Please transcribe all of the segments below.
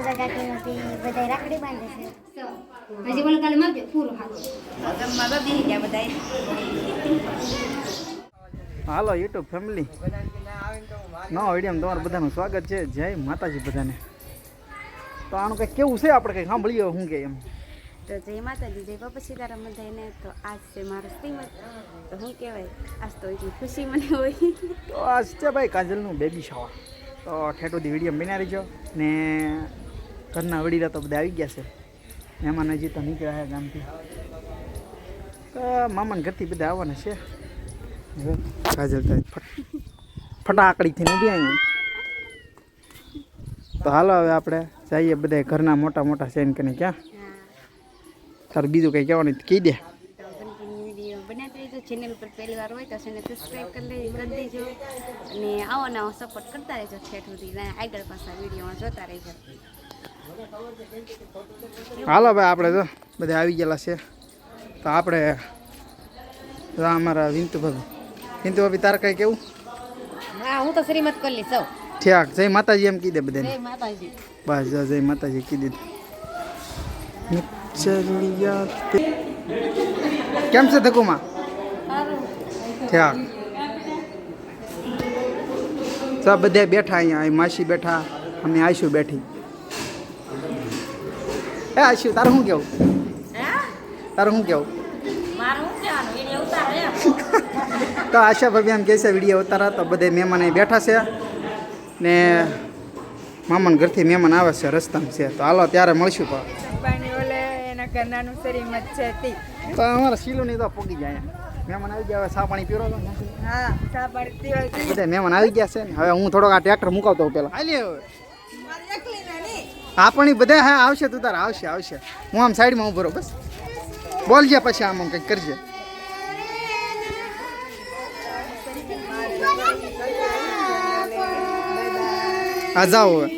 કાજા કાકી નથી બધા રાખડી બાંધે છે. હજી બોલો કાલે મારજો પૂરો હાથ જમવા તો બેસી ગયા બધા હાલો યુટ્યુબ ફેમિલી. નવા વિડીયોમાં તમારું બધાનું સ્વાગત છે. જય માતાજી બધાને. તો આનું કંઈક કેવું છે? આપણે કંઈક સાંભળીએ શું કે એમ. તો જય માતાજી જય બાપા સીતારામ બધાને તો આજ છે મારો શ્રીમત તો શું કહેવાય? આજ તો એટલી ખુશી મને હોય. તો આજ છે ભાઈ કાજલનું બેબી શાવર તો ઠેઠો સુધી વીડિયો બનાવી રહીજો ને ઘરના વડીલા તો બધા આવી ગયા છે. મહેમાન હજી તો નીકળ્યા છે ગામથી. મામાના ઘરથી બધા આવવાના છે. કાજલ ફટ, ફટાકડીથી ઊભી આવી તો હાલો હવે આપણે જઈએ બધા ઘરના મોટા મોટા સેન કરીને ક્યાં? તારું બીજું કંઈ કહેવાનું કહી દે. ચેનલ પર પહેલી વાર હોય તો ચેનલ સબસ્ક્રાઈબ કરી કરી દેજો અને આવો નવો સપોર્ટ કરતા રહેજો છેઠ સુધી. આગળ પાછા વિડીયોમાં જોતા રહેજો. હાલો ભાઈ આપણે તો બધા આવી ગયેલા છે. તો આપણે અમારા વિંતુ ભાભી. વિંતુ ભાભી તારે કઈ કેવું? હા હું તો શ્રીમત કરી સૌ ઠીક જય માતાજી એમ કીધે બધાને. બસ જય માતાજી કીધી કેમ છે ધકુમાં ઠીક. બધા બેઠા અહીંયા અહીં માસી બેઠા અમે આઈશું બેઠી. એ આઈશું તારું શું કેવું? તારું શું કેવું? તો આશા ભાભી એમ કહે છે વીડિયો ઉતારા. તો બધે મહેમાન અહીં બેઠા છે. ને મામાન ઘરથી મહેમાન આવે છે રસ્તામાં છે. તો હાલો ત્યારે મળશું પણ પાણી ઓલે એના ઘરનાનું શ્રીમત છે તી. તો અમારા શીલુની તો પોગી જાય મહેમાન આવી ગયા હવે સા પાણી પીરો હા બધા મહેમાન આવી ગયા છે ને. હવે હું થોડોક આ ટ્રેક્ટર મુકાવતો પેલા. હાલી હવે હા પણ એ બધા હા આવશે તું તારા આવશે આવશે. હું આમ સાઈડમાં ઊભો રહું બસ. બોલજે પછી આમ આમ કંઈક કરજે. હા જાઓ હવે.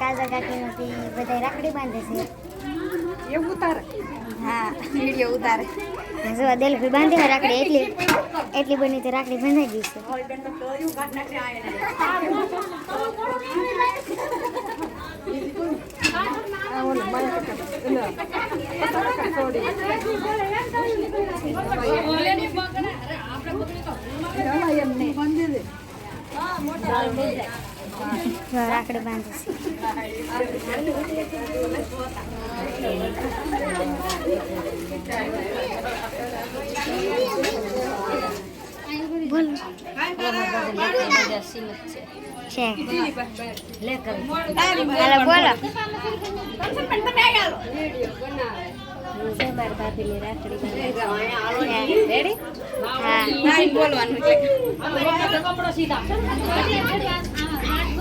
કાજા કાકી નથી બધા રાખડી બાંધે છે. એવું ઉતારે હા. વીડિયો ઉતારે. જો બાંધી હોય રાખડી એટલી. એટલી બની તો રાખડી બંધાઈ ગઈ છે. જો રાખડી બાંધે છે. બોલો છે હાલો બોલો. છે બાર ભાભીની રાખડી રેડી હા.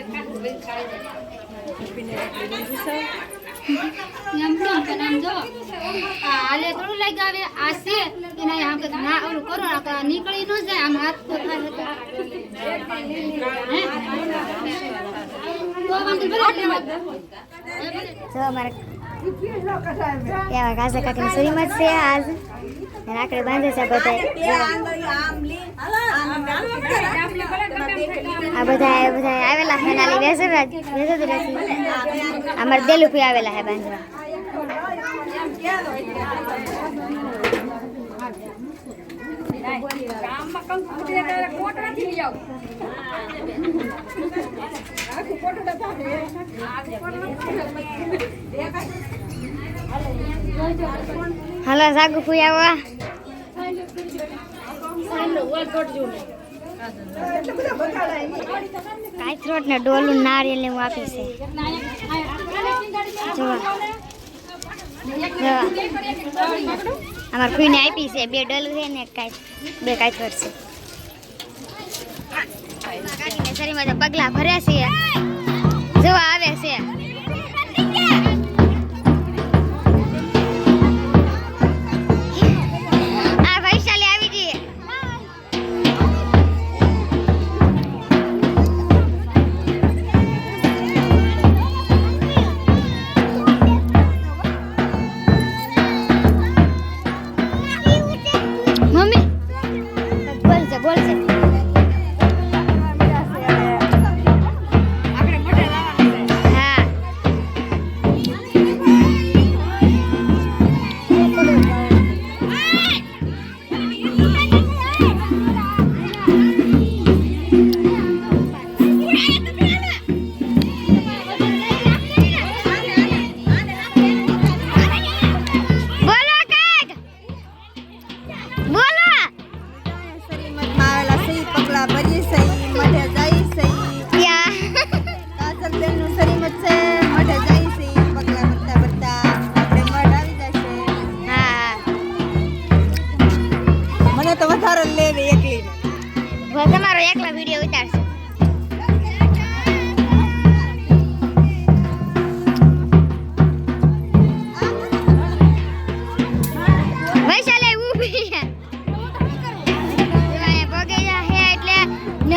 કેમ કે નામ જો આ હાલે થોડું લાગી આવે મત છે એના આમ બાંધે છે કરો આ કે બધા આવેલા જાય આમ હાથ તો થાય તો હે? તો વાંધો ભલે લેવા દે. જો હાલો, સાગુ ફુયાવા કાચરોટ ને ડોલું નારિયેલ હું આપી છે. અમાર ફૂઈને આપી છે, બે ડોલું છે ને કાચ બે કાચરોટ છે શરીરમાં તો પગલા ભર્યા છે. જોવા આવે છે.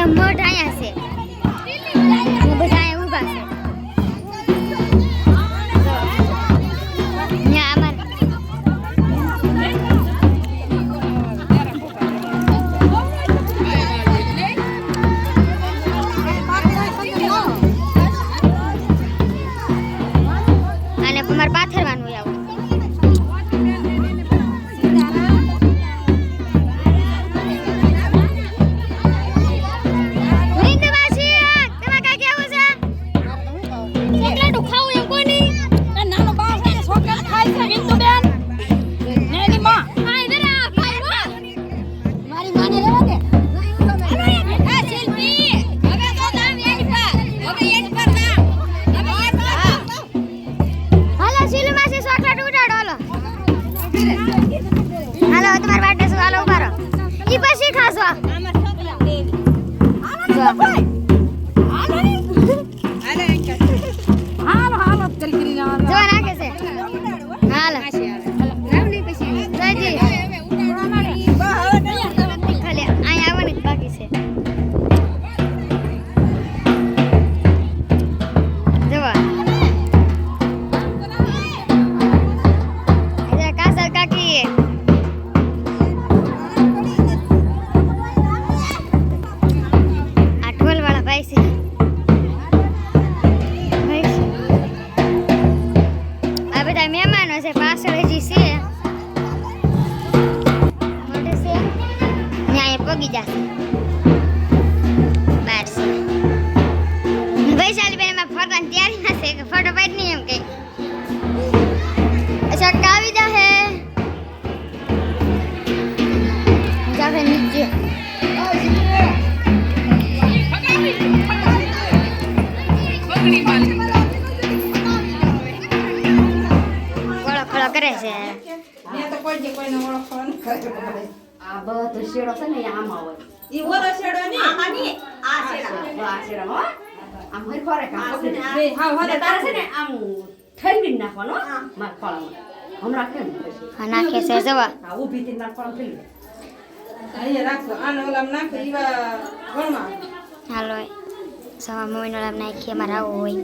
બ્રહ્મોટ અહીંયા છે. Genial. નાખે હાલો સવા મોઈનો લામ નાખીએ મારા હોય.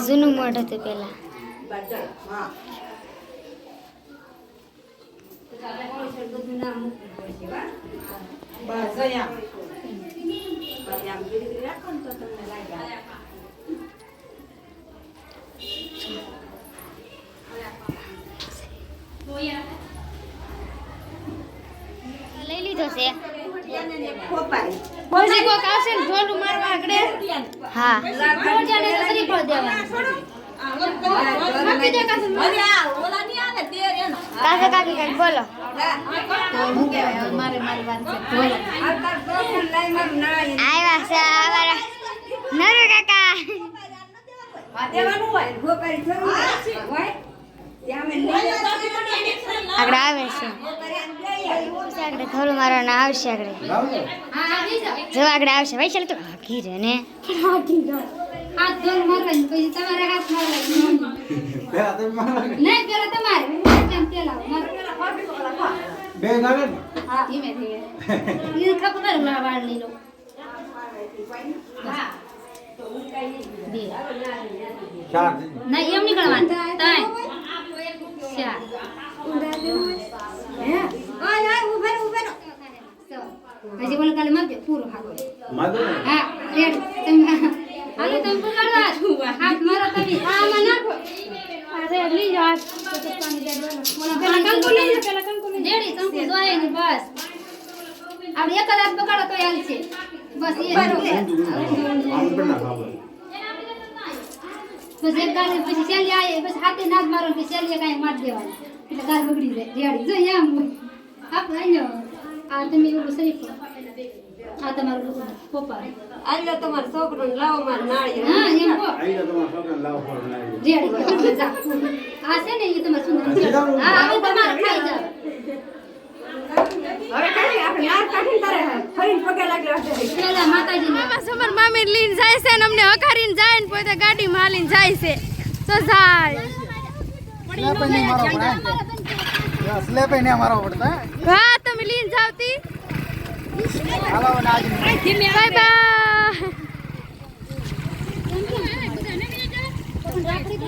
જૂનું મોઢ હતું પેલા બસ અહીંયા રાખો ને તો તમને લાગ્યા પછી કોક આવશે ને મારવા આગળ. હા. મોજાને તો શ્રીફળ દેવાનું. મૂકી દે કાશે. કાકા કાકી કઈ બોલો. આવ્યા છે અમારા. નરુ કાકા. આગળ આવે છે આગળ થોડું આવશે આગળ જો આગળ આવશે ભાઈ ચાલ તો રે ને હાથ પછી તમારે હાથ મારો. નહીં, પેલા તમારે. કેમ પેલા? મારો. બે ગાવે ને ધીમે ધીમે. ઈ ખબર ના વાળ લીલો. હા. ચાર ના, એમ નીકળવાનું. હજી બોલો કાલે. પૂરો. માદો હા, રેડ. તમે હાલો તમે પકડવા. હાથ મારો તમે. આ આમાં નાખો. આ લઈ જાઓ હાથ. તો પાણી રેડ વાળો. ઓલા પેલા કંકુ લઈ જાઓ, પેલા કંકુ લઈ કંકુ ધોવાય ને બસ. આપણે એક જ હાથ પકડો તો હાલશે. બસ એ બસ એક ગાલે પછી શેલી આવે બસ હાથે નાક મારો કે શેલીએ કાંઈ માર દેવાની. એટલે ગાલ બગડી જાય રેડી. જો આપ આ તમે એવું શરીફ આ તમારું પપ્પા. આલ્યો તમારો છોકરો લાવો માર નાળી હા એમ લાવો રેડી. આ છે ને એ તમારે સુંદર. હા હવે તમારે ખાઈ જાવ સમર મામી લઈને જાય છે ને અમને હકારીને જાય ને પોતે ગાડીમાં માલીને જાય છે. તો જાય. હા તમે લઈને જાવતી. હાલો ને આજ બાય બાય. નથી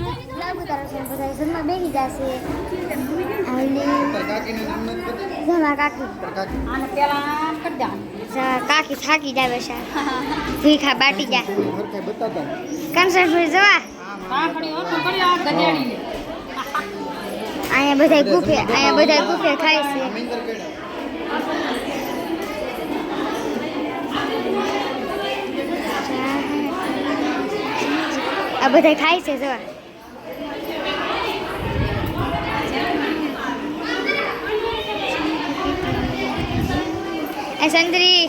પતા? જમા કાકી થાકી જાય છે ભૂખા બાટી. કન્સર્ટ પર જવા અહીંયા બધા ગુફે અહીંયા બધા ગુફે ખાય છે આ બધા ખાય છે જવા એ સંદરી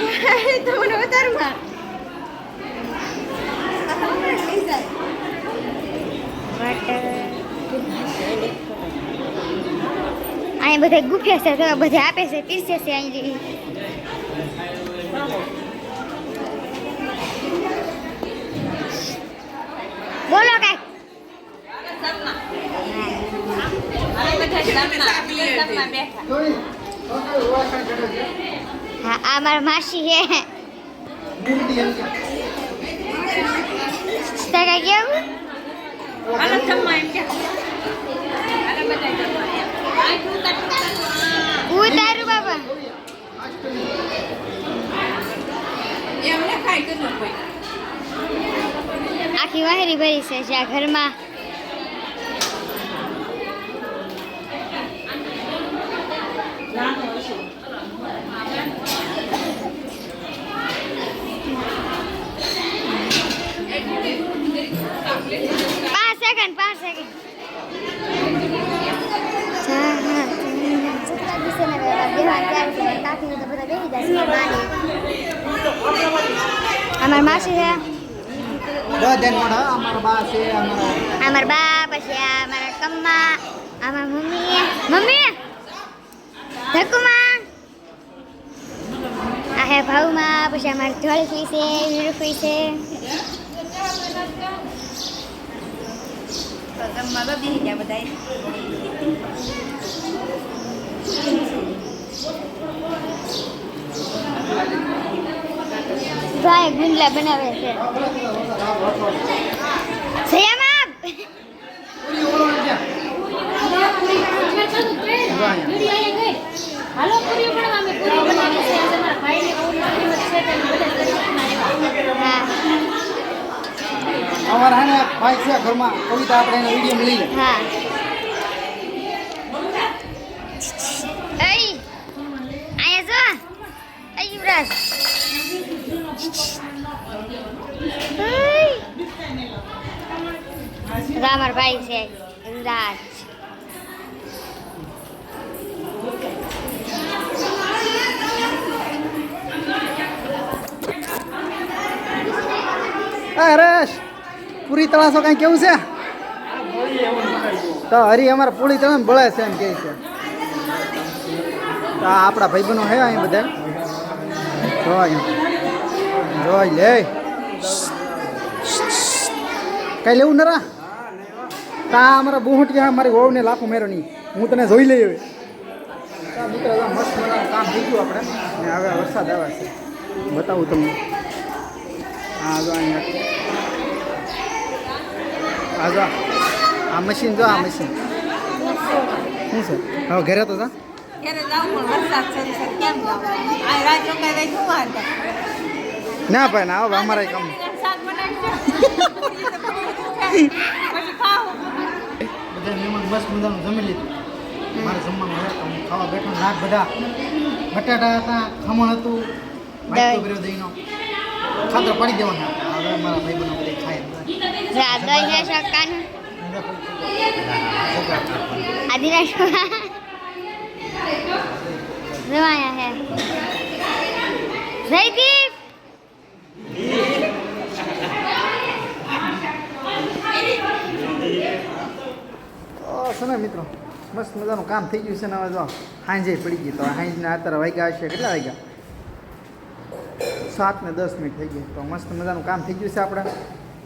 તમને ઉતારમાં અહીંયા બધા ગુફ્યા છે બધા આપે છે, પીરસે છે અહીં બોલો કઈ. હા આ મારા માસી છે મૂર્તિ એમ કે. તારે કેવું ઉતારું બાબા આખી વાહેરી ભરી છે જ્યાં ઘરમાં. પાંચ સેકન્ડ પાંચ સેકન્ડ અમાર માસી છે. અમારા બા અમાર બા પછી આ અમારા કમ્મા અમાર મમ્મી મમ્મી ધકુમા? આ હે ભાવમાં પછી અમાર ધોળકી છે વિરુખી છે. બધા ભાઈ ગુંડલા બનાવે છે. સયામાં હાલો પૂરી પણ અમે પૂરી બનાવી છે આજે મારા ભાઈને કિંમત છે હા. અમારા ને ભાઈ છે ઘરમાં. કવિતા આપણે એનો વીડિયો મળી લે. હા. એ હરેશ, પૂરી તળાશો કાંઈ કેવું છે? તો હરી અમારે પૂરી તળા બળે છે એમ કે છે. આપણા ભાઈબંધો હે અહીં બધા. જોઈ જોઈ લે. કઈ લેવું નરા? તા અમારા બુહટિયા મારી વહુને લાખો મેરો નહીં. હું તને જોઈ લઈ હવે મિત્રો મસ્ત મજાનું કામ થઈ ગયું આપણે. ને હવે વરસાદ આવે છે. બતાવું તમને. હા જો અહીંયા. હા જો. આ મશીન જો આ મશીન. શું છે? હવે ઘરે તો? જા ના ભાઈ ના અમારે કામ શાક બનાવજો પછી ખાવું બધા મહેમાન બસ મજાનું જમી લીધું. મારે જમવાનું હવે હું ખાવા બેઠો નાક બધા બટાટા હતા ખમણ હતું કર્યો દહીંનો. ખાતર પડી દેવાના. હવે મારા ભાઈ બનો બધી ખાય. આદિરાજ હે જયદીપ તો છે ને મિત્રો? મસ્ત મજાનું કામ થઈ ગયું છે ને હવે જો સાંજે પડી ગઈ તો સાંજના અત્યારે વાગ્યા હશે. કેટલા વાગ્યા? સાત ને દસ મિનિટ થઈ ગઈ. તો મસ્ત મજાનું કામ થઈ ગયું છે આપણે.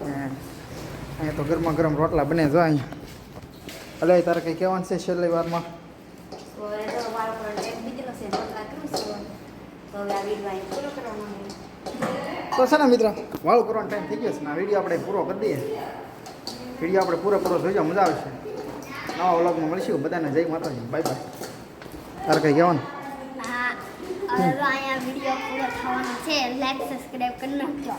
અહીંયા તો ગરમા ગરમ રોટલા બને જો અહીંયા. અલે તારે કંઈ કહેવાનું છે છેલ્લી વારમાં? તો છે ને મિત્ર વાળું કરવાનો ટાઈમ થઈ ગયો છે ને. આ વીડિયો આપણે પૂરો કરી દઈએ. વીડિયો આપણે પૂરો પૂરો જોઈજો મજા આવશે. નવા વ્લોગમાં મળીશું બધાને જય માતાજી બાય બાય તારે કંઈ કહેવાનું અહીંયા વીડિયો પૂરો છે લાઈક સબસ્ક્રાઈબ કરી નાખજો